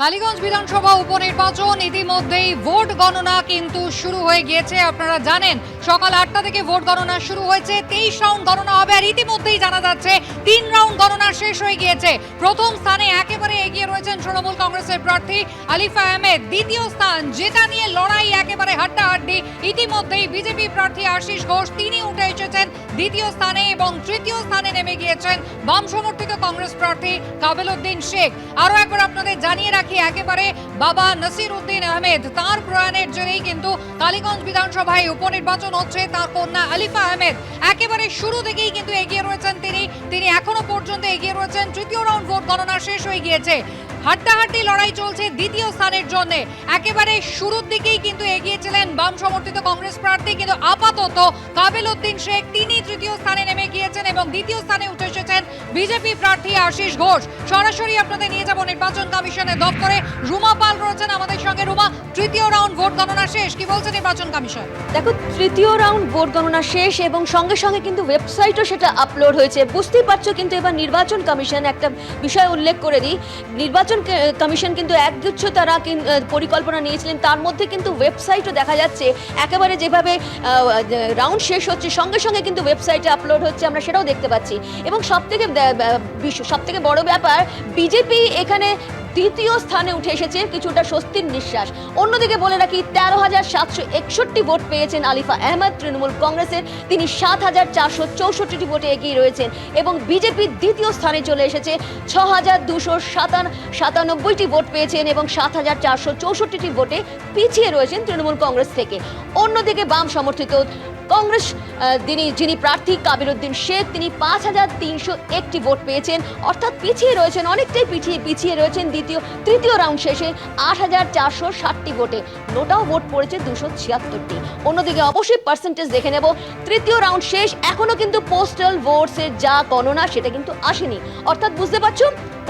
কালীগঞ্জ বিধানসভা উপনির্বাচন, ইতিমধ্যেই ভোট গণনা কিন্তু শুরু হয়ে গিয়েছে। আপনারা জানেন, সকাল আটটা থেকে ভোট গণনা শুরু হয়েছে, তেইশ রাউন্ড গণনা হবে, আর ইতিমধ্যেই জানা যাচ্ছে, তিন রাউন্ড গণনা শেষ হয়ে গিয়েছে। প্রথম স্থানে একেবারে এগিয়ে রয়েছেন তৃণমূল কংগ্রেসের প্রার্থী আলিফা আহমেদ। দ্বিতীয় স্থান, যেটা নিয়ে লড়াই একেবারে হাড্ডাহাড্ডি। ইতিমধ্যেই বিজেপি প্রার্থী আশিস ঘোষ, তিনি উঠে এসেছেন দ্বিতীয় স্থানে এবং তৃতীয় স্থানে নেমে গিয়েছেন বাম সমর্থিত কংগ্রেস প্রার্থী কাবেল উদ্দিন শেখ। আরও একবার আপনাদের জানিয়ে রাখি, একেবারে বাবা নসির উদ্দিন আহমেদ, তার প্রয়াণের জন্যই কিন্তু কালীগঞ্জ বিধানসভায় উপনির্বাচন হচ্ছে, তার কন্যা আলিফা আহমেদ। একেবারে শুরু থেকেই কিন্তু এগিয়ে রয়েছেন তিনি তিনি এখনও পর্যন্ত এগিয়ে রয়েছেন, তৃতীয় রাউন্ড ভোট গণনা শেষ হয়ে গিয়েছে। হাড্ডাহাড্ডি লড়াই চলছে দ্বিতীয় স্থানের জন্য। একেবারে শুরুর দিকেই কিন্তু এগিয়েছিলেন বাম সমর্থিত কংগ্রেস প্রার্থী, কিন্তু আপাতত কাবিল উদ্দিন শেখ তিনি তৃতীয় স্থানে নেমে গিয়েছেন এবং দ্বিতীয় স্থানে উঠে এসেছেন বিজেপি প্রার্থী আশিস ঘোষ। সরাসরি আপনাদের নিয়ে যাব নির্বাচন কমিশনের দপ্তরে। রুমা পাল রয়েছেন আমাদের সঙ্গে। রুমা তৃতীয় রাউন্ড ভোট গণনা শেষ। কি বলছে নির্বাচন কমিশন? দেখো, তৃতীয় রাউন্ড ভোট গণনা শেষ এবং সঙ্গে সঙ্গে কিন্তু ওয়েবসাইটও সেটা আপলোড হয়েছে। বুঝতেই পারছ কিন্তু এবার নির্বাচন কমিশন একটা বিষয় উল্লেখ করে দিই। নির্বাচন কমিশন কিন্তু একগুচ্ছ তারা পরিকল্পনা নিয়েছিলেন। তার মধ্যে কিন্তু ওয়েবসাইটও দেখা যাচ্ছে। একেবারে যেভাবে রাউন্ড শেষ হচ্ছে, সঙ্গে সঙ্গে কিন্তু ওয়েবসাইটে আপলোড হচ্ছে আমরা সেটাও দেখতে পাচ্ছি। এবং সব থেকে সব থেকে বড় ব্যাপার, বিজেপি এখানে দ্বিতীয় স্থানে উঠে এসেছে কিছুটা স্বস্তির নিঃশ্বাস। অন্যদিকে বলে রাখি, তেরো হাজার সাতশো একষট্টি ভোট পেয়েছেন আলিফা আহমদ। তৃণমূল কংগ্রেসের তিনি সাত হাজার চারশো চৌষট্টিটি ভোটে এগিয়ে রয়েছেন এবং বিজেপি দ্বিতীয় স্থানে চলে এসেছে। ছ হাজার দুশো সাতান, সাতানব্বইটি ভোট পেয়েছেন এবং সাত হাজার চারশো চৌষট্টিটি ভোটে পিছিয়ে রয়েছেন তৃণমূল কংগ্রেস থেকে। অন্যদিকে বাম সমর্থিত কংগ্রেস তিনি, যিনি প্রার্থী কাবিরুদ্দিন শেখ, তিনি পাঁচ হাজার তিনশো একটি ভোট পেয়েছেন। অর্থাৎ পিছিয়ে রয়েছেন, অনেকটাই পিছিয়ে পিছিয়ে রয়েছেন দ্বিতীয়, তৃতীয় রাউন্ড শেষে আট হাজার চারশো ষাটটি ভোটে। নোটাও ভোট পড়েছে দুশো ছিয়াত্তরটি। অন্যদিকে অবশ্যই পার্সেন্টেজ দেখে নেব। তৃতীয় রাউন্ড শেষ, এখনও কিন্তু পোস্টাল ভোটসের যা গণনা, সেটা কিন্তু আসেনি। অর্থাৎ বুঝতে পারছ?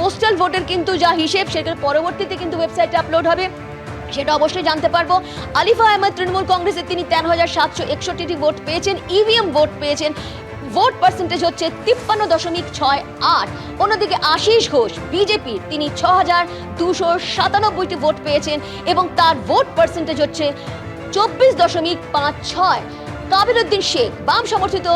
পোস্টাল ভোটের কিন্তু যা হিসেব, সেটার পরবর্তীতে কিন্তু ওয়েবসাইটে আপলোড হবে। সেটা অবশ্যই জানতে পারব। আলিফা আহমেদ তৃণমূল কংগ্রেসের তিনি তেরো হাজার সাতশো একষট্টিটি ভোট পেয়েছেন ইভিএম ভোট পেয়েছেন, ভোট পার্সেন্টেজ হচ্ছে তিপ্পান্ন দশমিক ছয় আট। অন্যদিকে আশিস ঘোষ বিজেপির তিনি ছ হাজার দুশো সাতানব্বইটি ভোট পেয়েছেন এবং তার ভোট পার্সেন্টেজ হচ্ছে চব্বিশ দশমিক পাঁচ ছয়। কাবিরুদ্দিন শেখ, বাম সমর্থিত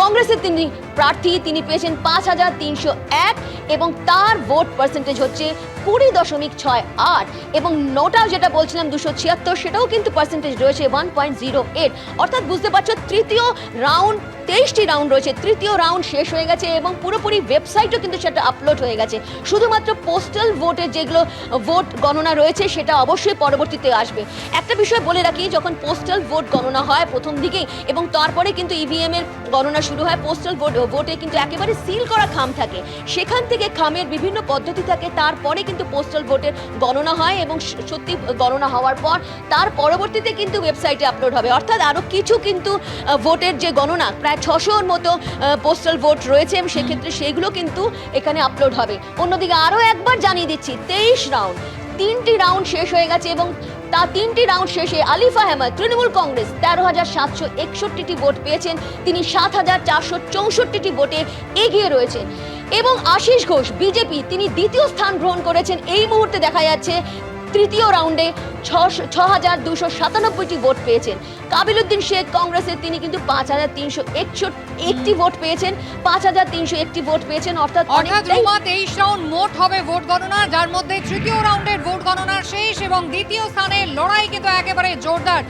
কংগ্রেসের তিনি প্রার্থী, তিনি পেয়েছেন পাঁচ হাজার তিনশো এক এবং তার ভোট পার্সেন্টেজ হচ্ছে কুড়ি দশমিক ছয় আট এবং নোটাও যেটা বলছিলাম দুশো ছিয়াত্তর, সেটাও কিন্তু পার্সেন্টেজ রয়েছে ওয়ান পয়েন্ট জিরো এইট। অর্থাৎ বুঝতে পারছ, তৃতীয় রাউন্ড তেইশটি রাউন্ড রয়েছে, তৃতীয় রাউন্ড শেষ হয়ে গেছে এবং পুরোপুরি ওয়েবসাইটও কিন্তু সেটা আপলোড হয়ে গেছে। শুধুমাত্র পোস্টাল ভোটের যেগুলো ভোট গণনা রয়েছে, সেটা অবশ্যই পরবর্তীতে আসবে। একটা বিষয় বলে রাখি, যখন পোস্টাল ভোট গণনা হয় প্রথম দিকেই এবং তারপরে কিন্তু ইভিএম এর গণনা শুরু হয় পোস্টাল ভোট ভোটে কিন্তু একেবারে সিল করা খাম থাকে। সেখান থেকে খামের বিভিন্ন পদ্ধতি থাকে, তারপরে কিন্তু পোস্টাল ভোটের গণনা হয় এবং সত্যি গণনা হওয়ার পর তার পরবর্তীতে কিন্তু ওয়েবসাইটে আপলোড হবে। অর্থাৎ আরও কিছু কিন্তু ভোটের যে গণনা, প্রায় ছশোর মতো পোস্টাল ভোট রয়েছে এবং সেক্ষেত্রে সেগুলো কিন্তু এখানে আপলোড হবে। অন্যদিকে আরও একবার জানিয়ে দিচ্ছি, তেইশ রাউন্ড তিনটি রাউন্ড শেষ হয়ে গেছে এবং তা তিনটি রাউন্ড শেষে আলিফ আহমদ, তৃণমূল কংগ্রেস তেরো হাজার সাতশো একষট্টিটি ভোট পেয়েছেন। তিনি সাত হাজার চারশো চৌষট্টিটি ভোটে এগিয়ে রয়েছেন। এবং আশিস ঘোষ, বিজেপি, তিনি দ্বিতীয় স্থান গ্রহণ করেছেন। এই মুহূর্তে দেখা যাচ্ছে তৃতীয় রাউন্ডে ছ হাজার দুশো সাতানব্বইটি ভোট পেয়েছেন। কাবিলুদ্দিন শেখ কংগ্রেসের তিনি কিন্তু পাঁচ হাজার তিনশো একষট্টি একটি ভোট পেয়েছেন। পাঁচ হাজার তিনশো একটি ভোট পেয়েছেন অর্থাৎ অর্থাৎ তেইশ রাউন্ড মোট হবে ভোট গণনা যার মধ্যে তৃতীয় রাউন্ডের ভোট গণনা শেষ এবং দ্বিতীয় স্থানে লড়াই কিন্তু একেবারে জোরদার।